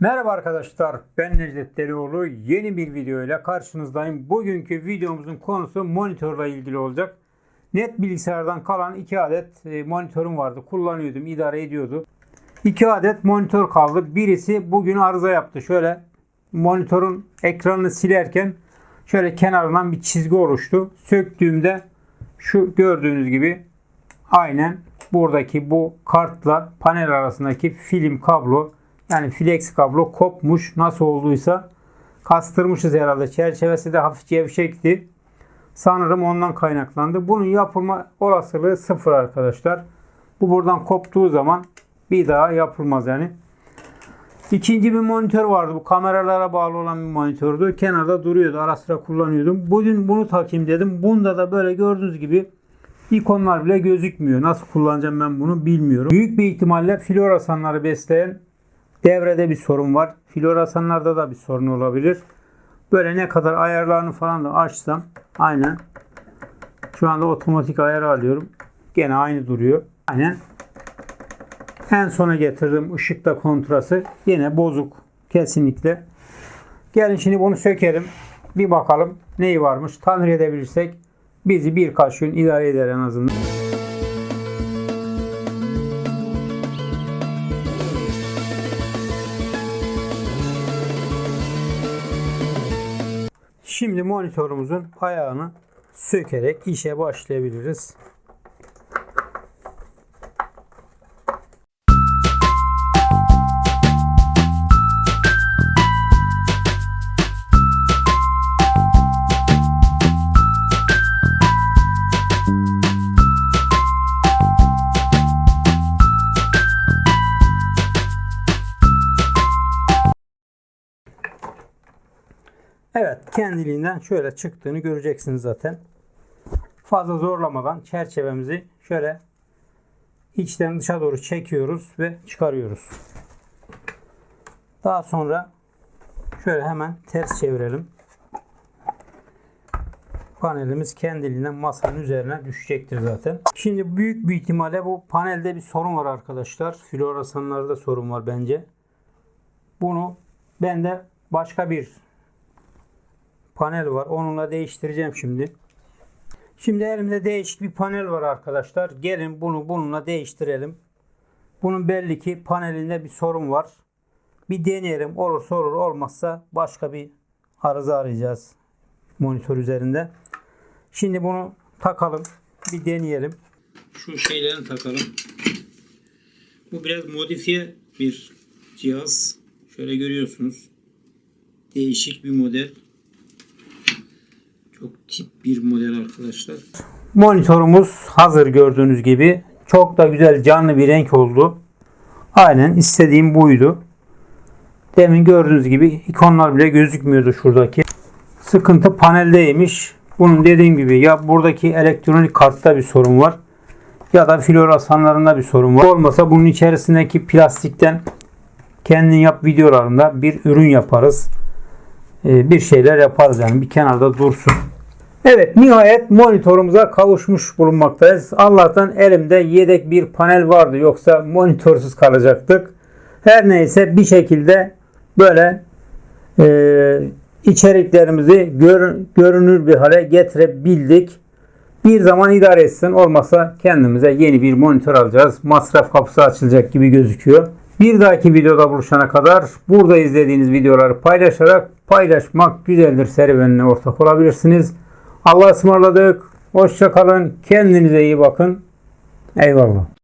Merhaba arkadaşlar ben Necdet Delioğlu yeni bir video ile karşınızdayım. Bugünkü videomuzun konusu monitörle ilgili olacak. Net bilgisayardan kalan 2 adet e, monitörüm vardı. Kullanıyordum, idare ediyordu. 2 adet monitör kaldı. Birisi bugün arıza yaptı. Şöyle monitörün ekranını silerken şöyle kenarından bir çizgi oluştu. Söktüğümde şu gördüğünüz gibi aynen buradaki bu kartla panel arasındaki film kablo yani flex kablo kopmuş. Nasıl olduysa kastırmışız herhalde. Çerçevesi de hafif gevşekti. Sanırım ondan kaynaklandı. Bunun yapılma olasılığı sıfır arkadaşlar. Bu buradan koptuğu zaman bir daha yapılmaz yani. İkinci bir monitör vardı. Bu kameralara bağlı olan bir monitördü. Kenarda duruyordu. Ara sıra kullanıyordum. Bugün bunu takayım dedim. Bunda da böyle gördüğünüz gibi ikonlar bile gözükmüyor. Nasıl kullanacağım ben bunu bilmiyorum. Büyük bir ihtimalle floresanları besleyen devrede bir sorun var. Floresanlarda da bir sorun olabilir. Böyle ne kadar ayarlarını falan da açsam aynen şu anda otomatik ayar alıyorum. Gene aynı duruyor. Aynen en sona getirdiğim ışıkta kontrası yine bozuk. Kesinlikle. Gelin şimdi bunu sökelim. Bir bakalım neyi varmış. Tamir edebilirsek bizi birkaç gün idare eder en azından. Şimdi monitörümüzün ayağını sökerek işe başlayabiliriz. Evet kendiliğinden şöyle çıktığını göreceksiniz zaten. Fazla zorlamadan çerçevemizi şöyle içten dışa doğru çekiyoruz ve çıkarıyoruz. Daha sonra şöyle hemen ters çevirelim. Panelimiz kendiliğinden masanın üzerine düşecektir zaten. Şimdi büyük bir ihtimalle bu panelde bir sorun var arkadaşlar. Floresanlarda sorun var bence. Bunu ben de başka bir panel var. Onunla değiştireceğim şimdi. Şimdi elimde değişik bir panel var arkadaşlar. Gelin bunu bununla değiştirelim. Bunun belli ki panelinde bir sorun var. Bir deneyelim. Olursa olur olmazsa başka bir arıza arayacağız monitör üzerinde. Şimdi bunu takalım. Bir deneyelim. Şu şeylerini takalım. Bu biraz modifiye bir cihaz. Şöyle görüyorsunuz. Değişik bir model. Çok tip bir model arkadaşlar. Monitörümüz hazır gördüğünüz gibi. Çok da güzel canlı bir renk oldu. Aynen istediğim buydu. Demin gördüğünüz gibi ikonlar bile gözükmüyordu şuradaki. Sıkıntı paneldeymiş. Bunun dediğim gibi ya buradaki elektronik kartta bir sorun var ya da floresanlarında bir sorun var. Olmasa bunun içerisindeki plastikten kendin yap videolarında bir ürün yaparız. Ee, bir şeyler yaparız yani bir kenarda dursun. Evet nihayet monitörümüze kavuşmuş bulunmaktayız. Allah'tan elimde yedek bir panel vardı yoksa monitörsüz kalacaktık. Her neyse bir şekilde böyle e, içeriklerimizi gör, görünür bir hale getirebildik. Bir zaman idare etsin olmasa kendimize yeni bir monitör alacağız. Masraf kapısı açılacak gibi gözüküyor. Bir dahaki videoda buluşana kadar burada izlediğiniz videoları paylaşarak paylaşmak güzeldir serüvenine ortak olabilirsiniz. Allah'a ısmarladık. Hoşça kalın. Kendinize iyi bakın. Eyvallah.